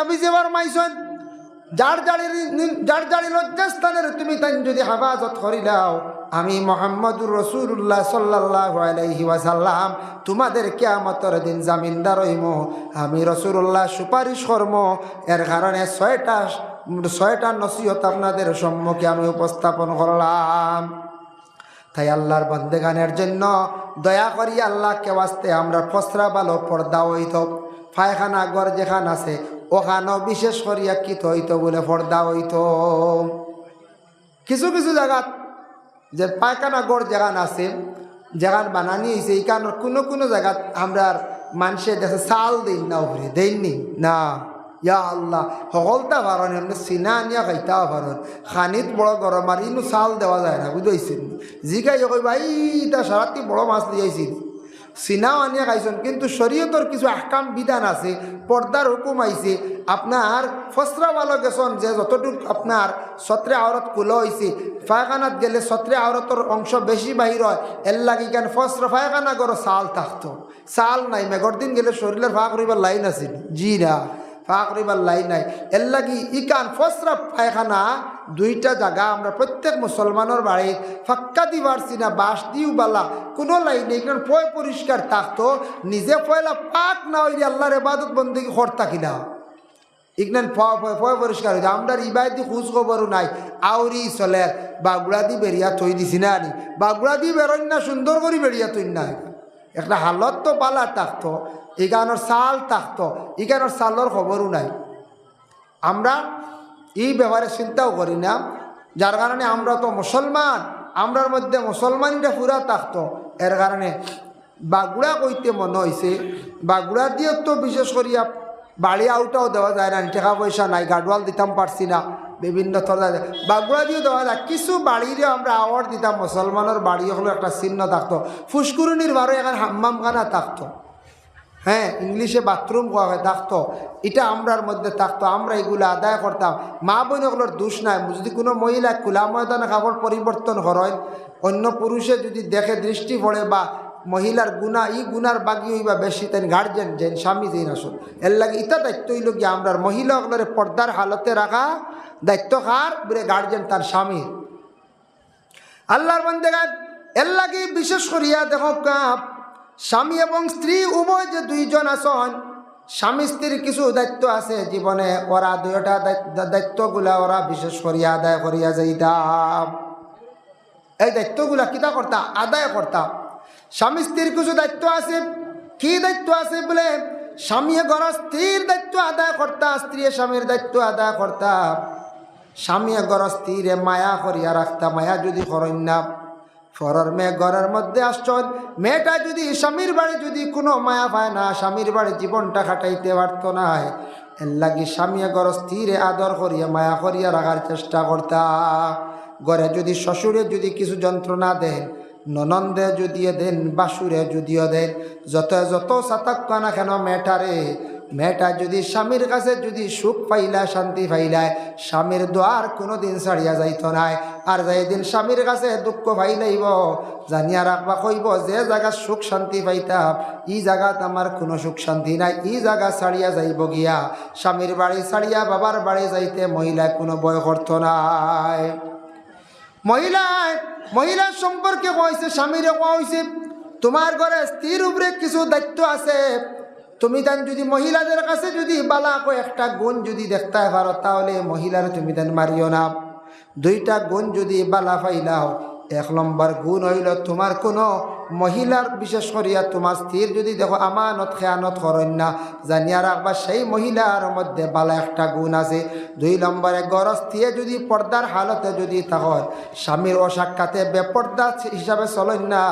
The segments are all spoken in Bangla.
নবী যেবার মাইছেন যার জাড়ি যার জাড়ি লজ্জাস্থানের তুমি তাই যদি হেফাজত করিলাও, আমি মোহাম্মদুর রসুল্লাহ সাল্লাহ আলাইহি ওয়াসাল্লাম তোমাদের কেয়ামতর দিন জামিনদার হইম। আমি রসুল্লাহ সুপারিশ কর্ম। এর কারণে ছয়টা ছয়টা নসিহত আপনাদের সম্মুখে আমি উপস্থাপন করলাম। তাই আল্লাহর বন্দেগানের জন্য দয়া করি আল্লাহকে বাঁচতে আমরা ফসরা ভালো পর্দা হইত। ফায়খানা ঘর যেখান আছে ওখানেও বিশেষ করিয়া কিত হইত বলে পর্দা হইত। কিছু কিছু জায়গাত যে পায়খানা গড় যেখান আছে যেখান বানানি হয়েছে এই কারণ কোনো কোনো জায়গাত আমরা মানুষের দেখে চাল দিন না উপরে দেননি না ইয়া আল্লাহ, সকলটা পারন এমনি চিনা আনিয়া খাইতাও পারন খানিত বড় গরম আর ইনু চাল দেওয়া যায় না, বুঝাইছেন? জিকাই কইবা এইটা সারাটি বড় মাছ দিয়েছিল চিনাও আনিয়া খাইছেন, কিন্তু শরীয়তর কিছু আহকাম বিধান আছে পর্দার হুকুম আইছে আপনার ফসরা বালো গেছেন যে যতটুক আপনার সত্রে আওরত কুলো হয়েছে ফায়খানাত গেলে সত্রে আওরতর অংশ বেশি বাহির হয় এর লাগি কেন ফসরা ফায়খানা করো চাল থাকতো চাল নাই মেঘর দিন গেলে শরীরের ফাঁক করিবার লাইন আছে। জি না ফাঁক করিবার লাইন নাই। এর লাগি ইকান ফসরা পায়খানা দুইটা জায়গা আমরা প্রত্যেক মুসলমানের বাড়ি ফাক্কা দি পারছি না বাঁশ দিও বালা, কোনো লাইন নেই। কারণ পয় পরিষ্কার থাকতো, নিজে পয়লা পাক না হইলে আল্লাহর এবাদত বন্দি করতা কিনা ইগনান ফয় পরিষ্কার হয়েছে আমরা ইবাইদি খোঁজ খবরও নাই। আউরি চলে বাগুড়া দি বেরিয়া থই দিছি না। আনি বাগুড়া দি বেরোয় না, সুন্দর করে বেরিয়া থই না। একটা হালত তো পালা থাকতো ইগানোর চাল থাকতো ইগানোর চালর খবরও নাই। আমরা এই ব্যাপারে চিন্তাও করি না, যার কারণে আমরা তো মুসলমান, আমরার মধ্যে মুসলমানটা পুরা থাকতো এর কারণে বাগুড়া কইতে মনে হয়েছে বাগুড়া দিয়ে তো বিশেষ করিয়া বাড়ি আউটাও দেওয়া যায় না, টাকা পয়সা নাই গাডওয়াল দিতাম পারছি না। বিভিন্ন ধরনের বাগুড়া দিয়েও দেওয়া যায় কিছু বাড়িরে আমরা আওয়ার দিতাম, মুসলমানের বাড়ি হলো একটা চিহ্ন থাকতো। ফুসকুরুনির বারো এখানে হাম্মাম খানা থাকতো। হ্যাঁ ইংলিশে বাথরুম থাকতো। এটা আমরার মধ্যে থাকতো। আমরা এগুলো আদায় করতাম। মা বোনগুলোর দোষ নাই। যদি কোনো মহিলা খোলা ময়দানে কাপড় পরিবর্তন করেন, অন্য পুরুষে যদি দেখে দৃষ্টি পড়ে বা মহিলার গুণা, ই গুনার বাগি হইবা বেশি, তেন গার্জেন যেন স্বামী যেন আসুন এর লাগে ইটা দায়িত্ব হইল কি, আমরার মহিলাগুলোর পর্দার হালতে রাখা দায়িত্ব কার? বলে গার্জেন তার স্বামীর আল্লাহর বন্দেগান এর লাগে বিশেষ করিয়া দেখো কাপ স্বামী এবং স্ত্রী উভয় যে দুইজন আসন স্বামী স্ত্রীর কিছু দায়িত্ব আছে জীবনে, ওরা দুইটা দায়িত্বগুলা ওরা বিশেষ করিয়া আদায় করিয়া যাইতাম এই দায়িত্বগুলা কিতা করতাম আদায় করতাম স্বামী স্ত্রীর কিছু দায়িত্ব আছে, কি দায়িত্ব আছে বলে, স্বামী ঘর স্ত্রীর দায়িত্ব আদায় করতা, স্ত্রী স্বামীর দায়িত্ব আদায় করতা। স্বামী ঘর স্ত্রীরে মায়া করিয়া রাখতা, মায়া যদি করেন না, ফরর মেয়ে ঘরের মধ্যে আসছেন, মেয়েটা যদি স্বামীর বাড়ি যদি কোনো মায়া পায় না, স্বামীর বাড়ি জীবনটা কাটাইতে পারত না। এর লাগি স্বামী ঘর স্থিরে আদর করিয়া, মায়া করিয়া রাখার চেষ্টা করতা। ঘরে যদি শ্বশুরে যদি কিছু যন্ত্রণা দেন, ননন্দে যদিও দেন, বাসুরে যদিও দেন, যত যত সাতাক্ক না কেন মেয়েটারে মেয়েটা যদি স্বামীর কাছে যদি সুখ পাইলা, শান্তি পাইলায় স্বামীর দোয়ার কোনো দিন ছাড়িয়া যাইত নাই। আর যাই দিন স্বামীর কাছে দুঃখ পাইলাইব জানিয়া রাখবা কইব, যে জায়গা সুখ শান্তি পাইতাম, ই জায়গাত আমার কোনো সুখ শান্তি নাই, ই জায়গা ছাড়িয়া যাইব গিয়া। স্বামীর বাড়ি ছাড়িয়া বাবার বাড়ি যাইতে মহিলায় কোনো বয় করত নাই। মহিলায়, মহিলার সম্পর্কে কইছে, স্বামীরে কোয়া হয়েছে তোমার ঘরে স্ত্রীর উপরে কিছু দায়িত্ব আছে তুমি তান যদি মহিলাদের কাছে যদি বালা একটা গুণ যদি দেখতে পারো, তাহলে মহিলার তুমি তান মারিও না। দুইটা গুণ যদি বালা পাইলাও, এক নম্বর গুণ হইল তোমার কোনো মহিলার, বিশেষ করিয়া তোমার স্থির যদি দেখো আমানত, খেয়ানত করেন না, জানিয়া রাখবা সেই মহিলার মধ্যে বালা একটা গুণ আছে। দুই নম্বরে গরস্থিয়ে যদি পর্দার হালতে যদি তখন স্বামীর অসাক্ষাতে বেপর্দা হিসাবে চলেন না,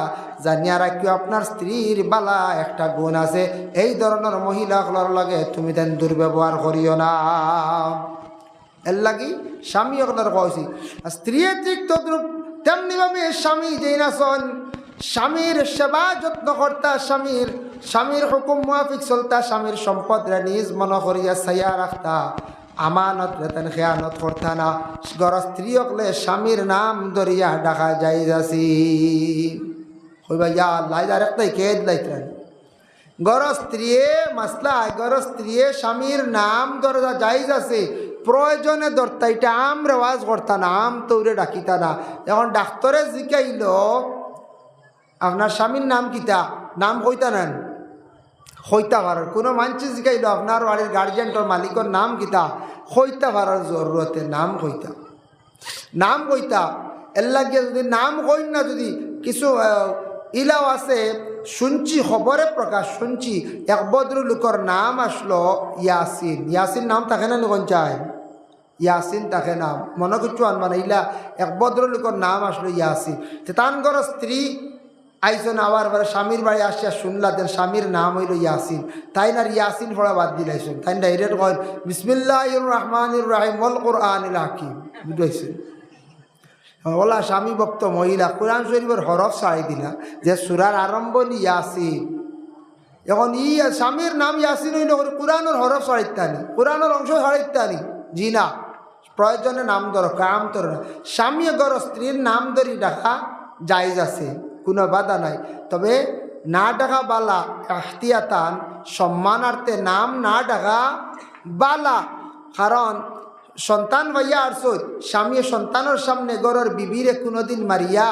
জানিয়া রাখিও আপনার স্ত্রীর বালা একটা গুণ আছে। এই ধরনের মহিলাগুলোর লগে তুমি তেন দুর্ব্যবহার করিও না। এর লাগি স্বামী আপনার কইছি স্ত্রী ঠিক তদ্রুপ তেমনিভাবে স্বামী যেই নাচন স্বামীর সেবা যত্ন কর্তা স্বামীর স্বামীর হুকুম মুহাফিক চলতা স্বামীর সম্পদ নিজ মন করিয়া ছাইয়া রাখতা। আমানত রেতেন খেয়ানত করতা না। গর স্ত্রী হকলে স্বামীর নাম দরিয়া ডাকা যাই যাসি। কইবা ইয়া আল্লাহ আর গর স্ত্রীয়ে মাসলায় গর স্ত্রীয়ে স্বামীর নাম দরজা জাইজ আছে প্রয়োজনে দরতা এটা আম রেওয়াজ করতা না, আম তৌরে ডাকিতা না। এখন ডাক্তরে জিকাইল আপনার স্বামীর নাম কিতা নাম কইতা নেন। হইতা পারার কোনো মানুষ জিকাইল আপনার বাড়ির গার্জিয়ানটোর মালিকর নাম কিতা হইতা পারার জরুরতে নাম কইতা। নাম কইতা। এর লাগিয়ে যদি নাম কই না যদি কিছু ইলাও আছে, শুনছি, খবরে প্রকাশ শুনছি, এক লোকের নাম আসলো ইয়াসিন। ইয়াসিন নাম থাকে না লোকন চায় ইয়াসিন তাকে নাম মনে কিছু আনবা না। ইলা এক লোকের নাম আসলো ইয়াসিন। তান ঘর স্ত্রী আইসন আবার পরে স্বামীর বাড়ি আসিয়া শুনলা, দেন স্বামীর নাম হইল ইয়াসিন। তাই না ইয়াসিন পড়া বাদ দিলাইছেন? তাই ডাইরেক্ট কয় বিসমিল্লাহ রহমান রাহিম ওল কোরআন হাকিম। বুঝাইছেন? ওলা স্বামী ভক্ত মহিলা, কোরআন শরীফের হরফ ছাড়ি দিলা, যে সুরার আরম্ভ নি ইয়াসিন। এখন ই স্বামীর নাম ইয়াসিন হইল কোরআনের হরফ ছাড়িতানি কোরআনের অংশ ছাড়িতানি জি না। প্রয়োজনে নাম ধর, কাম ধর স্বামী গর স্ত্রীর নাম ধরি ডাকা জায়জ আছে। কোনো বাধা নাই। তবে না ডাকা বালা আহতিয়াতান সম্মানার্থে নাম না ডাকা বালা। কারণ সন্তান ভাইয়া আরসত স্বামী সন্তানের সামনে গরর বিবিরে কোনোদিন মারিয়া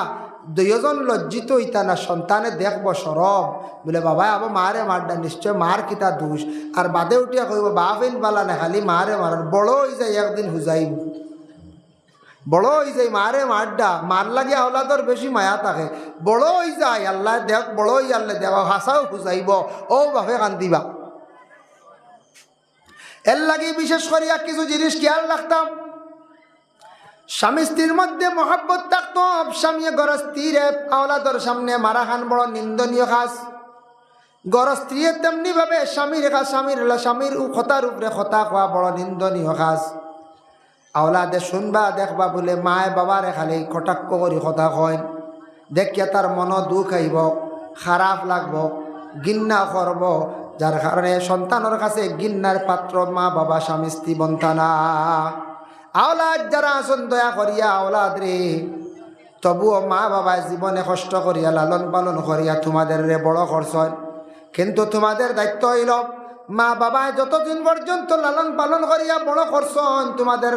দুইজন লজ্জিত হইতা না, সন্তানে দেখব সরব। বলে, বাবা, আবার মারে মারডা, নিশ্চয় মার কিতা দোষ? আর বাদে উঠিয়া কইব বাফিন বালা না, খালি মারে মারার বড় হয়ে যায়, একদিন হুজাইব। বড় হয়ে যায়, মারে মারডা, মার লাগে আওলাদর বেশি মায়া থাকে। বড় হয়ে যায় আল্লাহ দেখ বড় হয়ে আল্লাহ দেখ হাসাও হুজাইব ও বাপে কান্দিবা। এর লাগে বিশেষ করিয়া কিছু জিনিস খেয়াল রাখতাম। স্বামী স্ত্রীর মধ্যে মহাব্বত থাকতো স্বামী গর স্ত্রীরে আওলাদর সামনে মারা খান বড় নিন্দনীয় খাস গর স্ত্রী তেমনি ভাবে স্বামীর স্বামীর স্বামীর খতার উপরে খতা খোয়া বড় নিন্দনীয় খাস আওলাদে শুনবা, দেখবা বলে মায় বাবারে খালি কটাক্ষ করি, কথা কয়। দেখিয়া তার মন দুঃখ আইব খারাপ লাগব গিন্না করব, যার কারণে সন্তানের কাছে গিন্নার পাত্র মা, বাবা, স্বামী, স্ত্রী বন্তানা আওলাদ যারা আসন দয়া করিয়া আওলাদ রে, তবুও মা বাবা জীবনে কষ্ট করিয়া লালন পালন করিয়া তোমাদের রে বড় করছেন। কিন্তু তোমাদের দায়িত্ব হইল মা বাবা যতদিন পর্যন্ত লালন পালন করিয়া বড় করছন, তোমাদের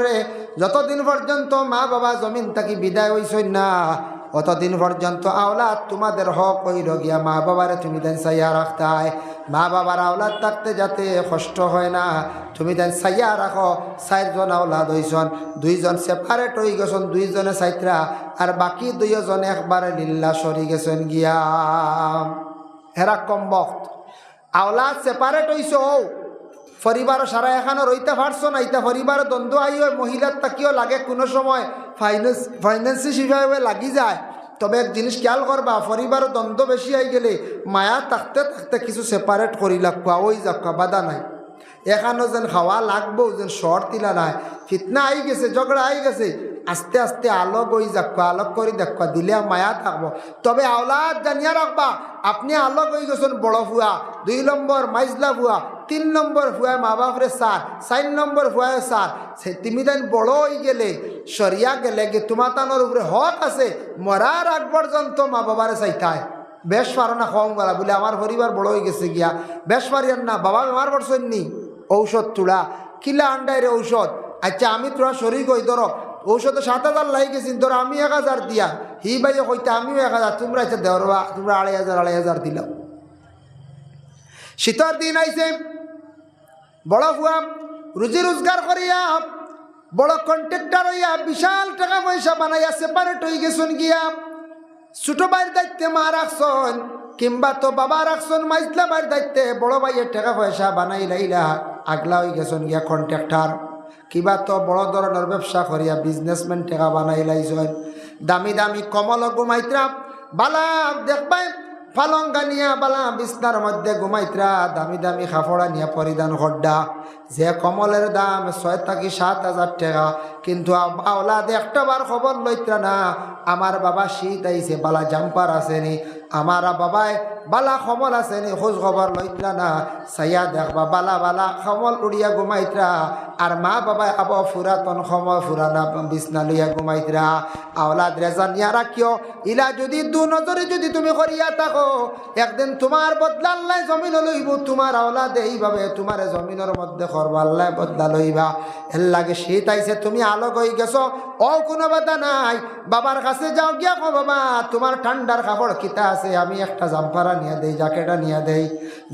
যতদিন পর্যন্ত মা বাবা জমিন থাকি বিদায় হইছই না, অতদিন পর্যন্ত আওলাদ তোমাদের হক হইল গিয়া মা বাবারে তুমি দেন সাইয়া রাখতায় মা বাবার আওলাদ থাকতে যাতে কষ্ট হয় না, তুমি দেন সাইয়া রাখো, চারজন আওলাদ হইছন, দুইজন সেপারেট হয়ে গেছন, দুইজনে চাইত্রা আর বাকি দুইজন একবারে লীলা সরি গেছেন গিয়া। হেরা কম বক্ত। আওলাদ সেপারেট হইছ ও পরিবার সারা এখানে রইতে পারছ না, ইতা পরিবার দ্বন্দ্ব আইও মহিলার তাকিও লাগে কোনো সময়? ফাইন্যান্স ফাইন্যান্সিস হিসাবে লাগি যায়। তবে এক জিনিস খেয়াল করবা পরিবার দ্বন্দ্ব বেশি আই গেলে, মায়া থাকতে থাকতে কিছু সেপারেট করি লাগবা ওই যাক্কা বাধা নাই। এখানেও যেন খাওয়া লাগবো যেন শর্ট তিলা নাই। ফিতনা আই গেছে, ঝগড়া আই গেছে। আস্তে আস্তে আলোক ওই যাক্কা আলোক করে দেখবা দিলে মায়া থাকব। তবে আওলাদ জানিয়া রাখবা আপনি আলোক হয়ে গেছেন বড় ফুয়া, দুই নম্বর মাইজলা ফুয়া, তিন নম্বর ফুয়ায় মা বাপরে সার চার নম্বর ফুয়ায় সার সে তুমি তাই বড় হয়ে গেলে সরিয়া গেলে গে তোমার তানোর উপরে হক আছে? মরার আগ পর্যন্ত মা বাবারে চাইতায় বেশ পারো না কম গলা বলে আমার পরিবার বড় হয়ে গেছে গিয়া। বেশ পারিয়ার না বাবা বেমার পড়ছেন নি ঔষধ তুলা। কিলা আন্ডাই রে ঔষধ? আচ্ছা আমি তোরা শরীর কই ধরো ঔষধে সাত হাজার লাই গেছি ধরো আমি এক হাজার দিয়া। হি বাইয়ে কইতে আমিও এক হাজার তোমরা আচ্ছা দেওয়া তোমরা আড়াই হাজার আড়াই হাজার দিলাম শীতর দিন আইছে বড় হুয়াম রুজি রোজগার করিয়া বড় কন্ট্রাক্টর হইয়া বিশাল টাকা পয়সা বানাইয়া সেপারেট হয়ে গেছন গিয়া। ছোট ভাইয়ের দায়িত্বে মা রাখছন কিংবা তো বাবা রাখছন মাইজলা ভাইয়ের দায়িত্বে বড় ভাইয়ের টাকা পয়সা বানাই লাইলা। আগলা হয়ে গেছন গিয়া কন্ট্রাক্টর কিবা তো বড় ধরনের ব্যবসা করিয়া বিজনেসম্যান টেকা বানাই লাইছন। দামি দামি কমল ঘুমাইত্রা বালা দেখবাই ফালঙ্গা নিয়া বালা বিছনার মধ্যে ঘুমাইত্রা দামি দামি খাফড়া নিয়া পরিধান হড্ডা যে কমলের দাম ছয় থাকি সাত হাজার টাকা কিন্তু আওলাদ একটা বার খবর লইত্রা না আমার বাবা শীত আইছে বালা জাম্পার আসেনি আমার বাবায় বালা সমল আছে নি, খোঁজ খবর লইতরা না। সাইয়া দেখবা বালা বালা সমল উড়িয়া ঘুমাইতরা আর মা বাবায় আব ফুরাতন সময় ফুরানা বিছনা লইয়া ঘুমাইতরা আওলাদ রেজা নিয়া রাখিও ইলা যদি দু নজরে যদি তুমি করিয়া থাকো, একদিন তোমার বদলা আল্লাহ জমিন লইব তোমার আওলাদ এইভাবে তোমার জমিনের মধ্যে করবা আল্লাহ বদলা লইবা। এর লাগে শীত আইছে, তুমি আলোক হয়ে গেছো ও কোনো বাধা নাই। বাবার কাছে যাও গিয়া বাবা তোমার ঠান্ডার কাপড় কিতা আছে, আমি একটা জাম্পারা নিয়ে দেই জ্যাকেটা নিয়ে দেই।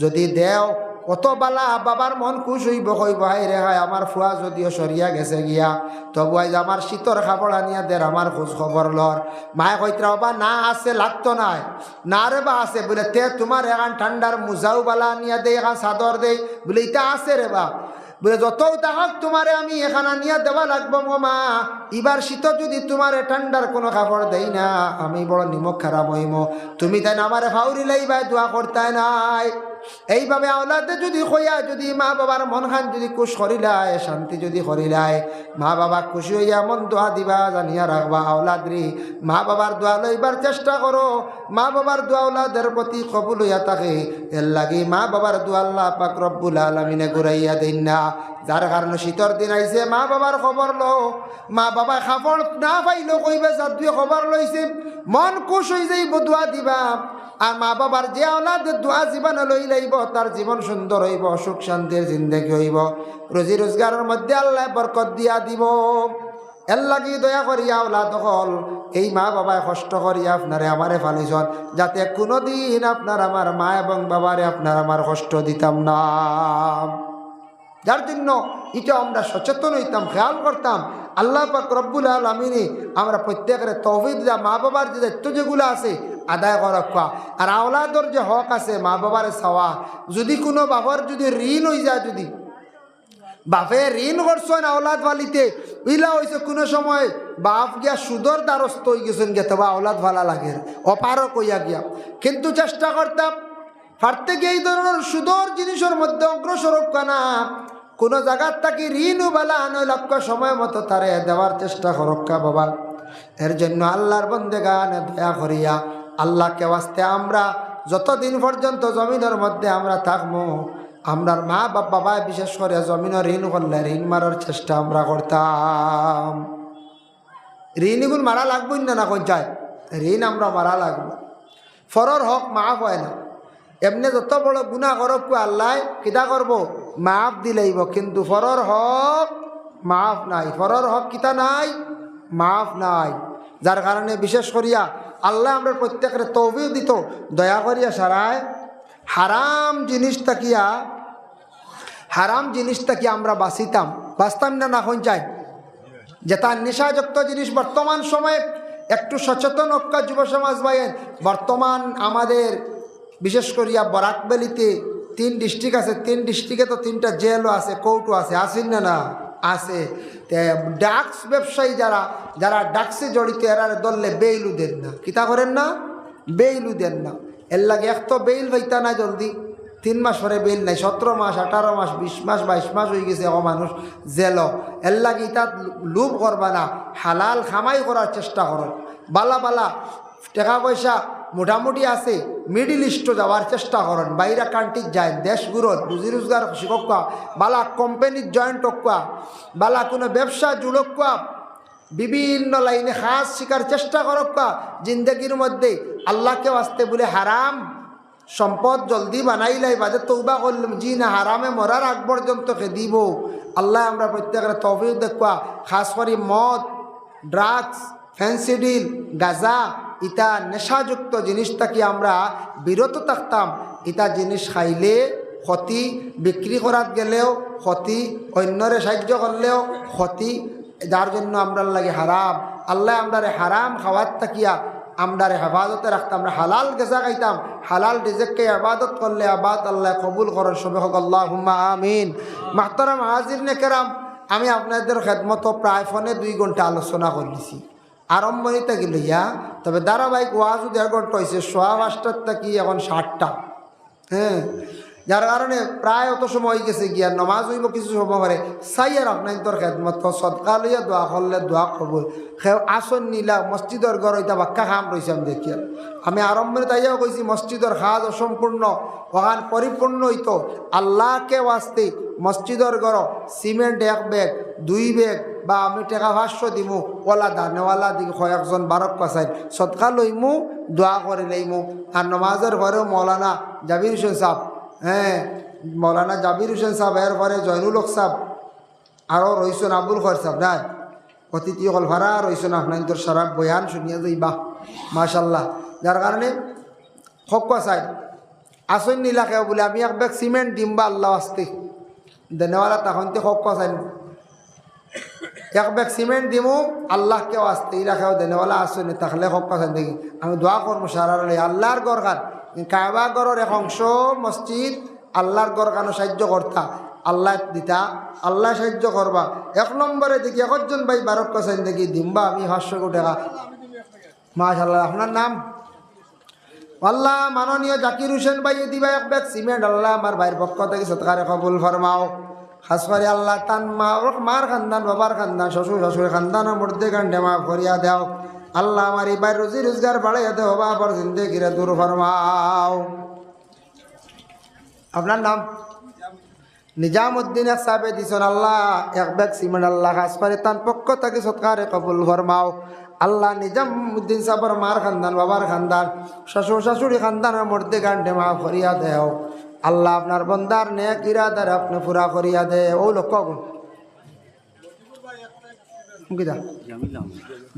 যদি দেও কত বালা বাবার মন খুশ হইব, কইব হাই রে হাই আমার ফুয়া যদিও সরিয়া গেছে গিয়া, তবু আইজ আমার শীতর কাপড় আনিয়া দের, আমার খোঁজ খবর লর। মায়ে কইতরা বাবা না আছে, লাগতো নাই। না রে বা আছে, বলে, তে তোমার এখন ঠান্ডার মোজাও বালা আনিয়া দেই এখন চাদর দেই। বলে ইটা আছে রে বা। বলে যত দাহক তোমারে আমি এখানে নিয়ে দেওয়া লাগবো মোমা, এবার শীত যদি তোমারে ঠান্ডার কোনো কাপড় দেই না, আমি বড় নিমক খারাপ হইম। তুমি তাই আমারে ফাউরি লাইবাই দোয়া করতে নাই। এইভাবে আওলাদে যদি হইয়া, যদি মা বাবার মন খান যদি কুশ করিলায়, শান্তি যদি করিলায়, মা বাবা খুশি হইয়া মন দোয়া দিবা, জানিয়া রাখবা, আওলাদরি, মা বাবার দোয়া লইবার চেষ্টা করো। মা বাবার দোয়া আওলাদের প্রতি কবুল হইয়া থাকে। এর লাগি মা বাবার দোয়া আল্লাহ পাক রব্বুল আলমিনে ঘুরাইয়া দিন না। যার কারণে শীতর দিন আইছে, মা বাবার খবর লো। মা বাবা খাবর না পাইলেও কইবে, যার খবর লইছে, মন খুশ হয়ে যাইব দোয়া দিবা। আর মা বাবার যে আওলাদের দোয়া জীবন লই লাইব, তার জীবন সুন্দর হইব, সুখ শান্তির জিন্দগি হইব। রুজি রোজগারের মধ্যে আল্লাহ বরকত দিয়া দিব। এর লাগি দয়া করিয়া আওলাদ হল। এই মা বাবায় কষ্ট করিয়া আপনারে, আমারে ফালিছন, যাতে কোনোদিন আপনার আমার মা এবং বাবারে আপনার আমার কষ্ট দিতাম না। যার জন্য এটা আমরা সচেতন হইতাম, খেয়াল করতাম আল্লাহ পাক রব্বুল আলমিনী আমরা প্রত্যেকের তহবিদ যা মা বাবার যে দায়িত্ব যেগুলো আছে আদায় করা খোয়া আর আওলাদর যে হক আছে মা বাবার চাওয়া যদি কোনো বাবার যদি ঋণ হয়ে যায় যদি, বাপে ঋণ করছেন আওলাদ বালিতে, ইলা হয়েছে কোনো সময় বাপ গিয়া সুদর দ্বারস্থ হয়ে গেছেন গে, তবে আওলাদ ভালা লাগে অপারও কইয়া গিয়া। কিন্তু চেষ্টা করতাম পারতে গিয়ে এই ধরনের সুদর জিনিসের মধ্যে অগ্রসর না কোনো জায়গার থাকি ঋণও বেলা নয় লক্ষ সময় মতো তারে দেওয়ার চেষ্টা করক্কা বাবা। এর জন্য আল্লাহর বন্দে গান দয়া করিয়া আল্লাহকে বাস্তে আমরা যতদিন পর্যন্ত জমিনের মধ্যে আমরা থাকব আমরার মা বাপ বাবা বিশেষ করে জমিনের ঋণ করলে ঋণ মারার চেষ্টা আমরা করতাম। ঋণ এগুলো মারা লাগবই না না কোন চায় ঋণ আমরা মারা লাগবো। ফরর হক মা হয় না। এমনি যত বড় গুণা করব আল্লাহ, কিতা করব? মাফ দিলেইব কিন্তু ফরর হক মাফ নাই। ফরর হক কিতা নাই? মাফ নাই। যার কারণে বিশেষ করিয়া আল্লাহ আমরা প্রত্যেকের তৌবিও দিত, দয়া করিয়া সারায় হারাম জিনিস তাকিয়া হারাম জিনিসটা কি আমরা বাঁচিতাম। বাঁচতাম না না কোন চাই? যে তার নেশাযুক্ত জিনিস বর্তমান সময়ে একটু সচেতন অক্কা যুব সমাজ বাইন বর্তমান আমাদের বিশেষ করিয়া বরাকবেলিতে তিন ডিস্ট্রিক্ট আছে, তিন ডিস্ট্রিক্টে তো তিনটা জেলও আছে, কোর্টও আছে, আসেন না না? আছে। ডাক্স ব্যবসায়ী যারা যারা ডাক্সে জড়িত, এরা দললে বেইলু দেন না। কিতা করেন না? বেইলু দেন না। এর লাগে এক তো বেইল হইতা না জলদি। তিন মাস পরে বেল নাই, সতেরো মাস, আঠারো মাস, বিশ মাস, বাইশ মাস হয়ে গেছে অ মানুষ জেল। এর লাগি তাত লোভ করবা না, হালাল খামাই করার চেষ্টা করো। বালা বালা, টাকা পয়সা মোটামুটি আছে। মিডিল ইস্টও যাওয়ার চেষ্টা করেন। বাইরা কান্ট্রির যায় দেশগুলোর রুজি রোজগার শিক্ষকা বালা কোম্পানির জয়েন্ট হকুয়া বালা কোনো ব্যবসা জুড়কুয়া বিভিন্ন লাইনে হাস শিকার চেষ্টা করক্কা জিন্দগির মধ্যে আল্লাহকে আসতে বলে হারাম। সম্পদ জলদি বানাইলাই বাদে তৌবা করলাম। জি না হারামে মরার আগ পর্যন্ত দিব? আল্লাহ আমরা প্রত্যেকের তফিক দেখুয়া খাস করে মদ ড্রাগস ফ্যান্সিডিল গাজা। ইটা নেশাযুক্ত জিনিসটা কি আমরা বিরত থাকতাম। ইটা জিনিস খাইলে ক্ষতি বিক্রি করাত গেলেও ক্ষতি, অন্যরে সাহায্য করলেও ক্ষতি, যার জন্য আমরা লাগে হারাম। আল্লাহ আমরা হারাম খাওয়ার থাকিয়া আমরা হেফাজতে রাখতাম, আমরা হালাল গেজা খাইতাম। হালাল রিজেককে আবাদত করলে আবাদ আল্লাহ কবুল করার সবে হোক আল্লাহ হুম্মা আমিন। মাহতারাম হাজির নেকেরাম আমি আপনাদের খেদমতো প্রায় ফোনে দুই ঘণ্টা আলোচনা করেছি আরম্ভণিতে গেল ইয়া তবে ধারাবাহিক ওয়াজ যদি এখন হয়েছে সোয়া পাঁচটার থাকি এখন ষাটটা হ্যাঁ? যার কারণে প্রায় অত সময় গেছে গিয়া নমাজ হইব, কিছু সময় পরে সাইয়ার আপনার তোর খেদমত সদকা লইয়া দোয়া করলে দোয়া সেও আসন নিলা, মসজিদর ঘর ওইটা বাক্কা খাম রয়েছে আমি দেখি আমি আরম্ভে তাইয়াও কইছি, মসজিদর খাজ অসম্পূর্ণ ওখান পরিপূর্ণ হইতো। আল্লাহকে ওয়াস্তে মসজিদর ঘর, সিমেন্ট এক ব্যাগ, দুই ব্যাগ, বা আমি টেকা ভাষ্য দিমু, ওলা দানেওয়ালা দি কয়েকজন বারক পাসাই সৎকা লইমু, দোয়া করে লইমু। আর নমাজের ঘরেও মৌলানা জাবির হোসেন সাহ হ্যাঁ মৌলানা জাবির হোসেন সাহ এরপরে জয়নুল হক সাহ আরও রইসন আবুল খর সাহ না অতিথি হল ভাড়া রইসন আপনার সারা বয়ান শুনিয়া যাইবা মাশাল্লাহ যার কারণে হক চাই। আসন নিলাকে বলে, আমি এক ব্যাগ সিমেন্ট দিম বা আল্লাহ আসতে। দেনেওয়ালা তখন তে হক চাই। এক ব্যাগ সিমেন্ট দিমু আল্লাহকেও আসতে রাখাও দেনেওয়ালা আসনে তাহলে হক কথা দেখি। আমি দোয়া করব লাই, আল্লাহর খান কাবা গড়ের এক অংশ মসজিদ আল্লাহর গড় খানো সাহায্য করতা। আল্লাহ দিতা, আল্লাহ সাহায্য করবা। এক নম্বরে দেখি একজন ভাই বারক কাছেন দেখি দিমবা, আমি কোটি টাকা। মাশাল্লাহ আপনার নাম? আল্লাহ, মাননীয় জাকির হোসেন ভাই দিবা এক ব্যাগ সিমেন্ট। আল্লাহ, আমার ভাইয়ের পক্ষ থেকে সৎকারে কবুল ফরমাও। খাস আল্লাহ তান মা মার খানদান, বাবার খানদান, শ্বশুর শ্বশুর খানদানের মধ্যে কান্ডে মা ফরিয়া দেও। আল্লাহ আমার এই ভাই রুজি রোজগার বাড়াইয়া দেও বাবার জিন্দগিরে দূর ফরমাও। আপনার নাম? নিজামুদ্দিন সাহেবে দিছেন আল্লাহ, এক ব্যাগ সিমেন্ট আল্লাহ খাস করে তার পক্ষ থেকে সৎকারে কবুল ফরমাও। আল্লাহ নিজামুদ্দিন সাহেবের মার খানদান, বাবার খানদান, শ্বশুর শাশুড়ি খানদানের মধ্যে গান্ডে মা ফরিয়া দেও। আল্লাহ আপনার বন্দার নে কিরাদার আপনি পুরা করিয়া দে ও লোক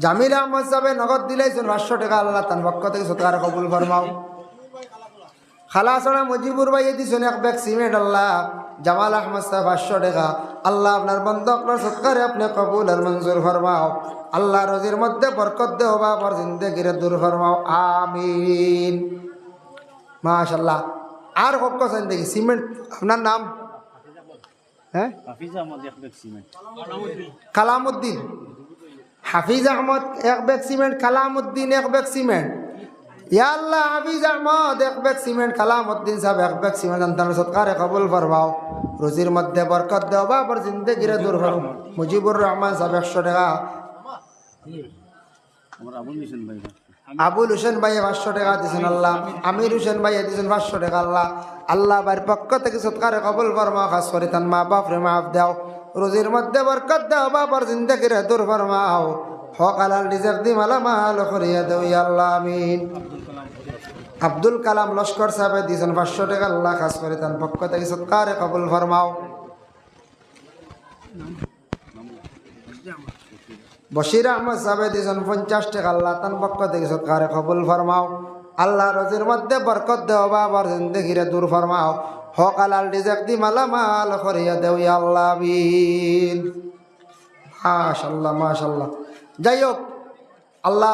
জামিল আহমদ সাহেব নগদ দিলেছেন পাঁচশো টাকা আল্লাহ তান পক্ষ থেকে সৎকার কবুল ফরমাও। খালাসনা মুজিবুর ভাই দিছেন এক ব্যাগ সিমেন্ট, আল্লাহ, জামাল আহমদ সাহেব পাঁচশো টাকা। আল্লাহ আপনার বন্ধ, আপনার সৎকারে আপনি কবুল আর মঞ্জুর ফরমাও। আল্লাহ রজির মধ্যে বরকত দে হবা পর জিন্দগিরে দূর ফরমাও। আমিন। মাশাল্লাহ আর চান দেখি, সিমেন্ট, আপনার নাম? হ্যাঁ? কালামুদ্দিন। হাফিজ আহমদ এক ব্যাগ সিমেন্ট কালামুদ্দিন এক ব্যাগ সিমেন্ট। ইয়া আল্লাহ হাফিজ আহমদ এক ব্যাগ সিমেন্ট কালামুদ্দিন সাহেব এক ব্যাগ সিমেন্ট। আন্তার সৎকারে কবুল ফরমাও। রুজির মধ্যে বরকত দেও বা পর জিন্দগিরে দূর ফরম মুজিবুর রহমান সাহেব একশো টাকা। আমার আবুল মিশন ভাই। আবুল হোসেন ভাই পাঁচশো টাকা দিয়েছেন আল্লাহ আমির হোসেন ভাই দিয়েছেন পাঁচশো টাকা আল্লাহ। আল্লাহ ভাইয়ের পক্ষ থেকে সৎকারে কবুল ফরমা খাস করে তার মা বাপরে মাফ দাও। রোজির মধ্যে বরকত দাও বাবার জিন্দগির দূর ফরমাও। হক আলাল রিজার্ভ দি মালা মাল করিয়া দেও আল্লাহ আমিন। আব্দুল কালাম লস্কর সাহেব দিয়েছেন পাঁচশো টাকা আল্লাহ খাস করে তার পক্ষ থেকে সৎকারে কবুল ফরমাও। বশির আহমদ সাহেব দিয়েছেন পঞ্চাশ টাকা আল্লাহ তান পক্ষ থেকে সৎকারে কবুল ফরমাও। আল্লাহ রজির মধ্যে বরকত দেও, বাবার জিন্দগিরে দূর ফরমাও। হক আলাল রিজাক দি মালা মাল করিয়া দেও আল্লাহ বিন মাশাল্লাহ মাশাল্লাহ। যাই হোক আল্লাহ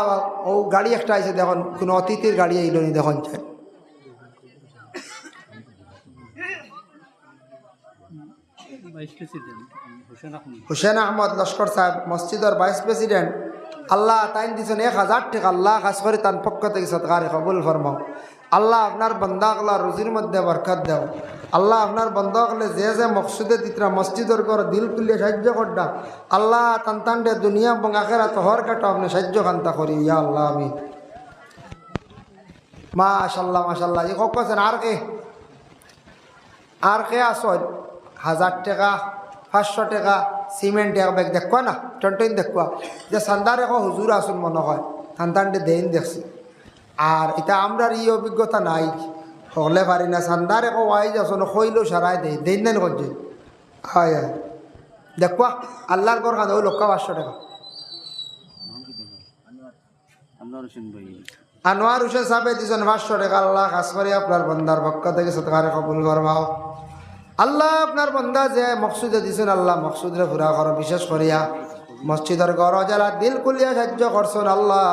ও গাড়ি একটা আছে দেখুন, কোনো অতিথির গাড়ি আইল নি দেখুন। চাই ভাইস প্রেসিডেন্ট হোসেন আহমদ। লস্কর সাহেব, মসজিদের ভাইস প্রেসিডেন্ট। আল্লাহ তাইন দিছেন এক হাজার টাকা। আল্লাহ খাস করে তার পক্ষ থেকে সৎকারে কবুল ফরমাও। আল্লাহ আপনার বন্দাগলা রুজির মধ্যে বরকত দেও। আল্লাহ আপনার বন্দাগলে যে যে মকসুদে দিতরা, মসজিদের ঘর দিল তুলিয়ে সাহায্য করডা আল্লাহ তান তান্ডে দুনিয়া এবং আখেরা তহর কাটো আপনি সাহায্য কান্তা করি, ইয়া আল্লাহ আমি মা মাশাল্লাহ মাশাল্লাহ, এই কখন আর কে? আর কে আসন হাজার টাকা। পাঁচশো টাকা সিমেন্ট এক ব্যাগ দেখবা না? টনটন দেখবা যে সান্দার এখন হুজুর আসুন মনে হয়। সান্তানটে দেন দেখছি। আর এটা আমরার ই অভিজ্ঞতা নাই। হলে পারি না সান্দার এখন ওয়াইজ আসুন হইল সারাই দেয় দেন দেন করছে হয় হয়। দেখবা আল্লাহর ঘর খান ওই লক্ষ পাঁচশো টাকা। আনোয়ার হোসেন সাহেব দিয়েছেন পাঁচশো টাকা। আল্লাহ খাস করে আপনার বন্দার পক্ষ থেকে সৎকারে কবুল করবাও আল্লাহ আপনার বন্দা যে মকসুদে দিছেন আল্লাহ মকসুদরে পুরা করো বিশেষ করিয়া। মসজিদের গড় যারা দিল কুলিয়া সাহায্য করছেন আল্লাহ।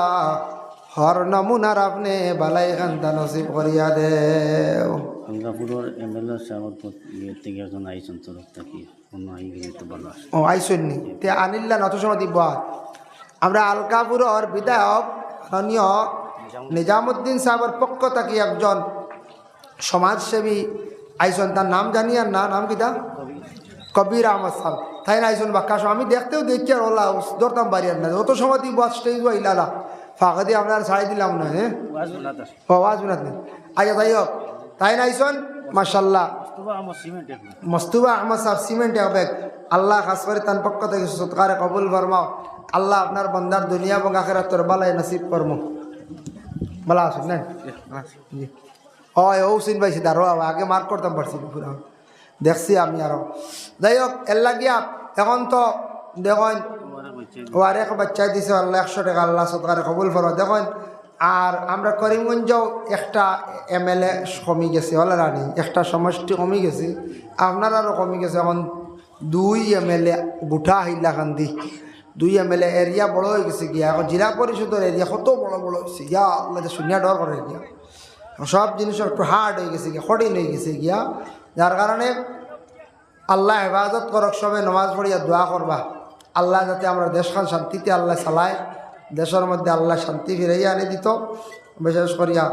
হর নমুনার আপনি বালাই খান্তা নসিব করিয়া সাহেবের ইয়ে থেকে একজন আইসন তরফ থাকি তো ও আনিল্লা নত সময় দিব আমরা আলকাপুরের বিধায়ক নিজামুদ্দিন সাহেবের পক্ষ থাকি একজন সমাজসেবী আইসন তার নাম জানি আর না নাম কিতা কবির আহমদ সাল। তাই না আইসন বাক্কাশ আমি দেখতেও দেখছি আর ওলা ধরতাম বাড়ি আর না। অত সময় তুই বাস স্টেজ বা ইলালা। ফাঁকা দিয়ে আপনার ছাড়াই দিলাম না হ্যাঁ? ওয়াজ না আচ্ছা তাই হোক। তাই না আইসন? এখন মস্তুবা আহমদ সাহেব সিমেন্ট একবেগ আল্লাহ খাস করে তার পক্ষ থেকে সৎকারে কবুল ফরমাও। আল্লাহ আপনার বন্দার দুনিয়া এবং আখেরা তোর বালাই নসিব করমো বলা আসুন না? জি। হয়, ও সিন পাইছি তারও আগে মার্ক করতাম, পারছি পুরো। দেখছি আমি আরও যাই হোক, এর লাগিয়া এখন তো, দেখুন, ও আর এক বাচ্চাই দিছে, আল্লাহ একশো টাকা, আল্লাহ সৎকারে কবুল ফরমা দেখুন, আর আমরা করিমগঞ্জও একটা এম এল এ কমে গেছে, হলে রানি। একটা সমষ্টি কমি গেছে, আপনার আরও কমে গেছে। এখন দুই এম এল এ গুঠা হাইলাকান্দি দুই এম এল এ এরিয়া বড় হয়ে গেছে গিয়া। এখন জেলা পরিষদের এরিয়া কত বড় বড় হয়েছে গিয়া আল্লাহ শুনিয়া ডর করে গিয়া। সব জিনিস একটু হার্ড হয়ে গেছে গিয়া, কঠিন হয়ে গেছে গিয়া, যার কারণে আল্লাহ হেফাজত করক সবে নমাজ পড়িয়া দোয়া করবা। আল্লাহ যাতে আমরা দেশখান শান্তিতে আল্লাহ চালায়, দেশের মধ্যে আল্লাহ শান্তি ফিরাইয়া আনি দিত। বিশেষ করিয়া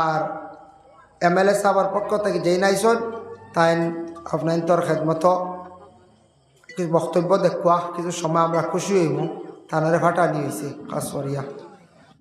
আর এম এল এ সাহেবের পক্ষ থেকে যেই নাইছন তাই আপনার তোর খেদমত, কিছু বক্তব্য দেখুয়া, কিছু সময় আমরা খুশি হইব তানারে ফাটানি হয়েছে কাজ করিয়া।